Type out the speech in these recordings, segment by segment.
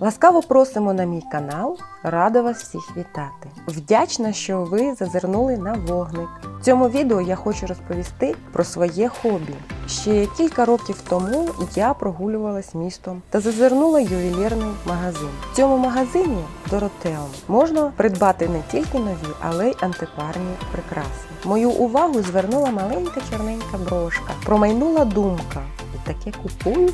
Ласкаво просимо на мій канал, рада вас всіх вітати. Вдячна, що ви зазирнули на вогник. В цьому відео я хочу розповісти про своє хобі. Ще кілька років тому я прогулювалась містом та зазирнула ювелірний магазин. В цьому магазині Доротеум можна придбати не тільки нові, але й антикварні прикраси. Мою увагу звернула маленька чорненька брошка. Промайнула думка. І таке купую.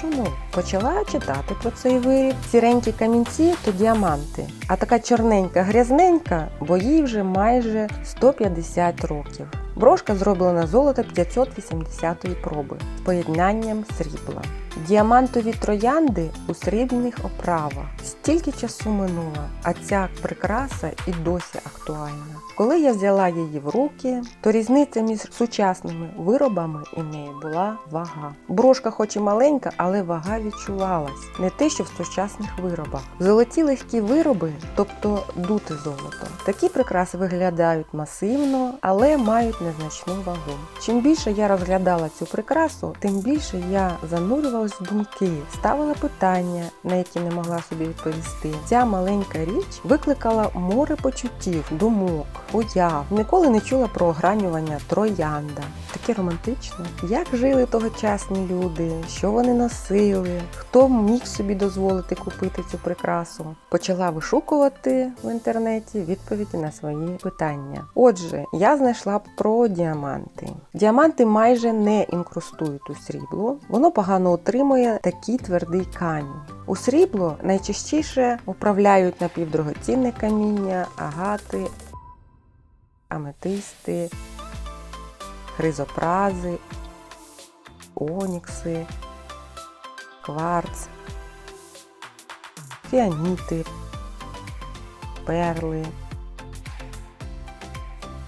Чому? Почала читати про цей виріб. Сіренькі камінці то діаманти, а така чорненька грязненька, бо їй вже майже 150 років. Брошка зроблена з золота 580-ї проби з поєднанням срібла. Діамантові троянди у срібних оправах. Стільки часу минуло, а ця прикраса і досі актуальна. Коли я взяла її в руки, то різниця між сучасними виробами і нею була вага. Брошка, хоч і маленька, але вага відчувалась. Не те, що в сучасних виробах. Золоті легкі вироби, тобто дути золото. Такі прикраси виглядають масивно, але мають незначну вагу. Чим більше я розглядала цю прикрасу, тим більше я занурювалась в думки, ставила питання, на які не могла собі відповісти. Ця маленька річ викликала море почуттів, думок, уяв. Ніколи не чула про огранювання троянда. Таке романтичне. Як жили тогочасні люди, що вони носили, хто міг собі дозволити купити цю прикрасу. Почала вишукувати в інтернеті відповіді на свої питання. Отже, я знайшла про діаманти. Діаманти майже не інкрустують у срібло, воно погано утримує такий твердий камінь. У срібло найчастіше управляють напівдрогоцінне каміння, агати, аметисти, хризопрази, онікси, кварц, фіаніти, перли.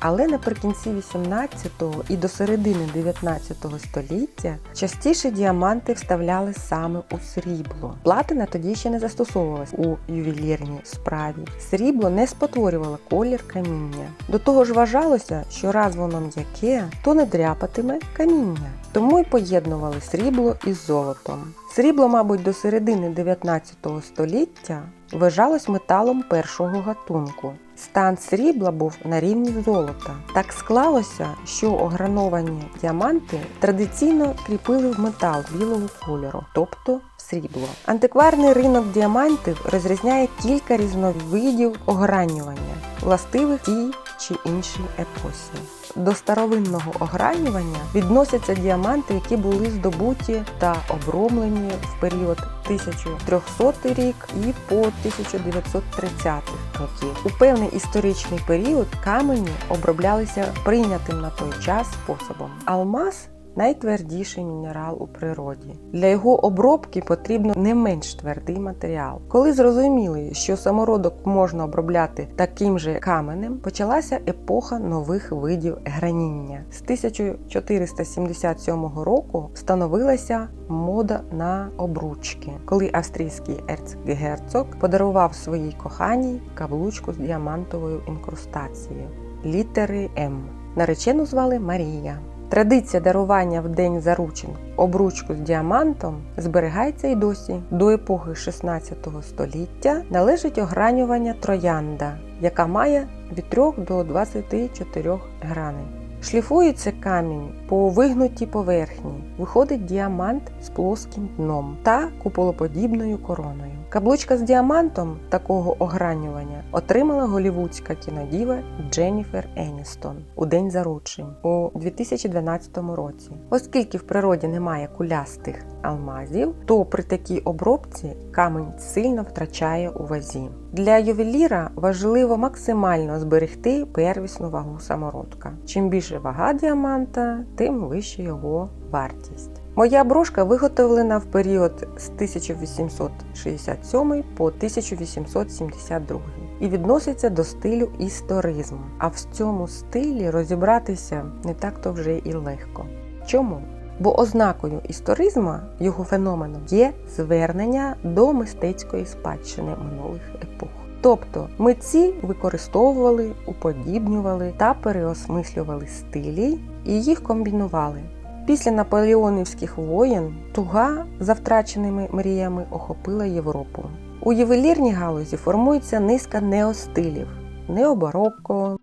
Але наприкінці 18-го і до середини 19 століття частіше діаманти вставляли саме у срібло. Платина тоді ще не застосовувалась у ювелірній справі. Срібло не спотворювало колір каміння. До того ж вважалося, що раз воно м'яке, то не дряпатиме каміння. Тому й поєднували срібло із золотом. Срібло, мабуть, до середини 19 століття вважалось металом першого гатунку. Стан срібла був на рівні золота. Так склалося, що ограновані діаманти традиційно кріпили в метал білого кольору, тобто в срібло. Антикварний ринок діамантів розрізняє кілька різновидів огранювання, властивих тій чи іншій епосі. До старовинного огранювання відносяться діаманти, які були здобуті та обромлені в період 1300 рік і по 1930 років. У певний історичний період камені оброблялися прийнятим на той час способом. Алмаз найтвердіший мінерал у природі. Для його обробки потрібно не менш твердий матеріал. Коли зрозуміли, що самородок можна обробляти таким же каменем, почалася епоха нових видів граніння. З 1477 року встановилася мода на обручки, коли австрійський ерцгерцог подарував своїй коханій каблучку з діамантовою інкрустацією літери М. Наречену звали Марія. Традиція дарування в день заручин обручку з діамантом зберігається і досі. До епохи 16 століття належить огранювання троянда, яка має від 3 до 24 граней. Шліфується камінь по вигнутій поверхні, виходить діамант з плоским дном та куполоподібною короною. Каблучка з діамантом такого огранювання отримала голівудська кінодіва Дженніфер Еністон у день заручень у 2012 році. Оскільки в природі немає кулястих алмазів, то при такій обробці камінь сильно втрачає у вазі. Для ювеліра важливо максимально зберегти первісну вагу самородка. Чим більше вага діаманта, тим вища його вартість. Моя брошка виготовлена в період з 1867 по 1872 і відноситься до стилю історизму. А в цьому стилі розібратися не так-то вже і легко. Чому? Бо ознакою історизму, його феноменом, є звернення до мистецької спадщини минулих епох. Тобто митці використовували, уподібнювали та переосмислювали стилі і їх комбінували. Після наполеонівських воєн туга за втраченими мріями охопила Європу. У ювелірній галузі формується низка неостилів: необарокко,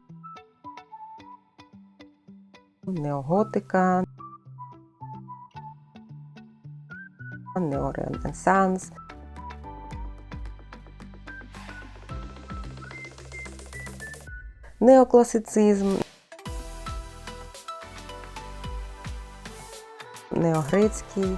неоготика, неоренесанс. Неокласицизм, неогрецький,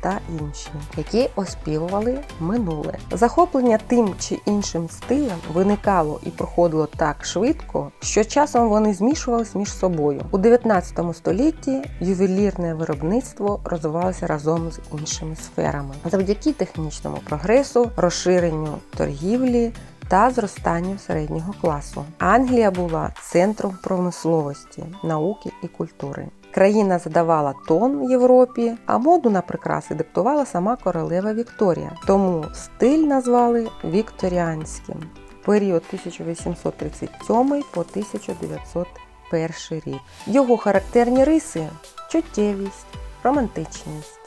та інші, які оспівували минуле. Захоплення тим чи іншим стилем виникало і проходило так швидко, що часом вони змішувались між собою. У 19 столітті ювелірне виробництво розвивалося разом з іншими сферами завдяки технічному прогресу, розширенню торгівлі та зростанню середнього класу. Англія була центром промисловості, науки і культури. Країна задавала тон Європі, а моду на прикраси диктувала сама королева Вікторія. Тому стиль назвали вікторіанським. Період 1837 по 1901 рік. Його характерні риси чуттєвість, романтичність,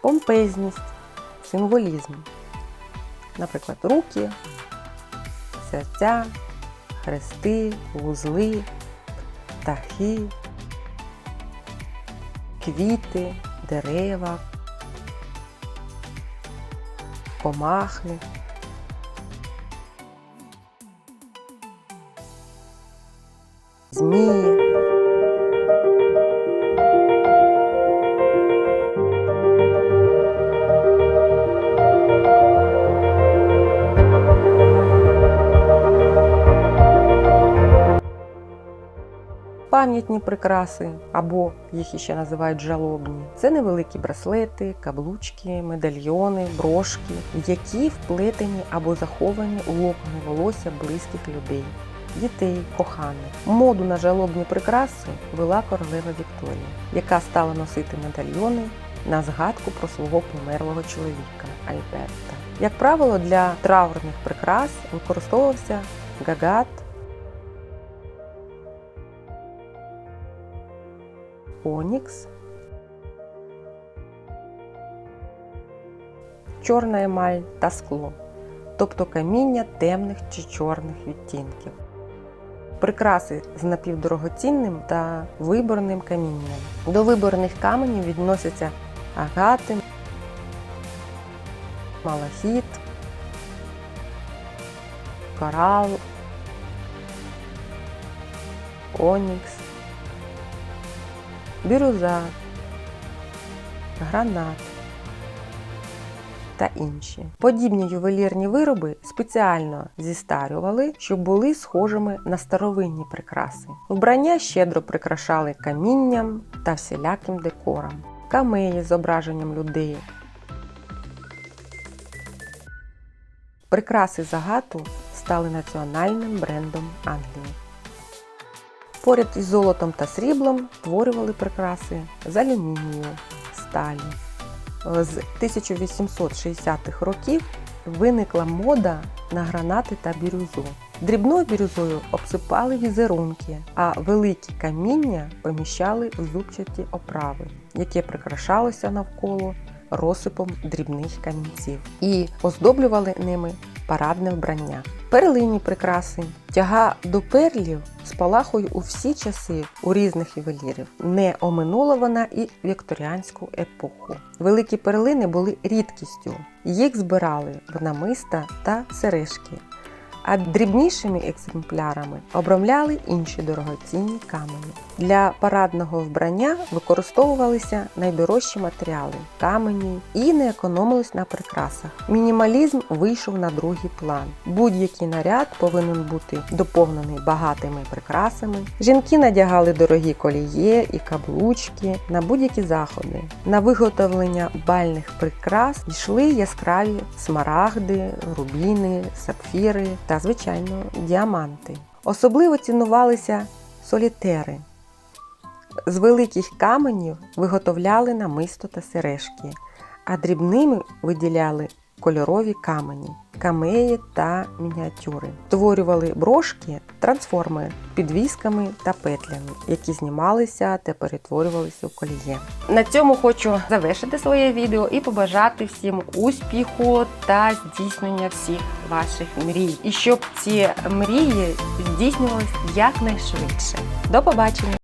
помпезність, символізм. Наприклад, руки, серця, хрести, вузли, птахи, квіти, дерева, комахи. Змії. Пам'ятні прикраси, або їх іще називають жалобні. Це невеликі браслети, каблучки, медальйони, брошки, які вплетені або заховані у локони волосся близьких людей, дітей, коханих. Моду на жалобні прикраси вела королева Вікторія, яка стала носити медальйони на згадку про свого померлого чоловіка Альберта. Як правило, для траурних прикрас використовувався гагат. Онікс, чорна емаль та скло, тобто каміння темних чи чорних відтінків. Прикраси з напівдорогоцінним та виборним камінням. До виборних каменів відносяться агати, малахіт, корал, онікс бірюза, гранат та інші. Подібні ювелірні вироби спеціально зістарювали, щоб були схожими на старовинні прикраси. Вбрання щедро прикрашали камінням та всіляким декором, камеї зображенням людей. Прикраси загату стали національним брендом Англії. Поряд із золотом та сріблом створювали прикраси з алюмінію, сталі. З 1860-х років виникла мода на гранати та бірюзу. Дрібною бірюзою обсипали візерунки, а великі каміння поміщали в зубчаті оправи, яке прикрашалося навколо розсипом дрібних камінців і оздоблювали ними парадне вбрання. Перлині прикраси, тяга до перлів спалахує у всі часи у різних ювелірів. Не оминула вона і вікторіанську епоху. Великі перлини були рідкістю, їх збирали в намиста та сережки. А дрібнішими екземплярами обрамляли інші дорогоцінні камені. Для парадного вбрання використовувалися найдорожчі матеріали камені і не економилось на прикрасах. Мінімалізм вийшов на другий план. Будь-який наряд повинен бути доповнений багатими прикрасами. Жінки надягали дорогі коліє і каблучки на будь-які заходи. На виготовлення бальних прикрас йшли яскраві смарагди, рубіни, сапфіри та, звичайно, діаманти. Особливо цінувалися солітери. З великих каменів виготовляли намисто та сережки, а дрібними виділяли кольорові камені, камеї та мініатюри. Створювали брошки, трансформи підвісками та петлями, які знімалися та перетворювалися у коліє. На цьому хочу завершити своє відео і побажати всім успіху та здійснення всіх ваших мрій. І щоб ці мрії здійснювалися якнайшвидше. До побачення!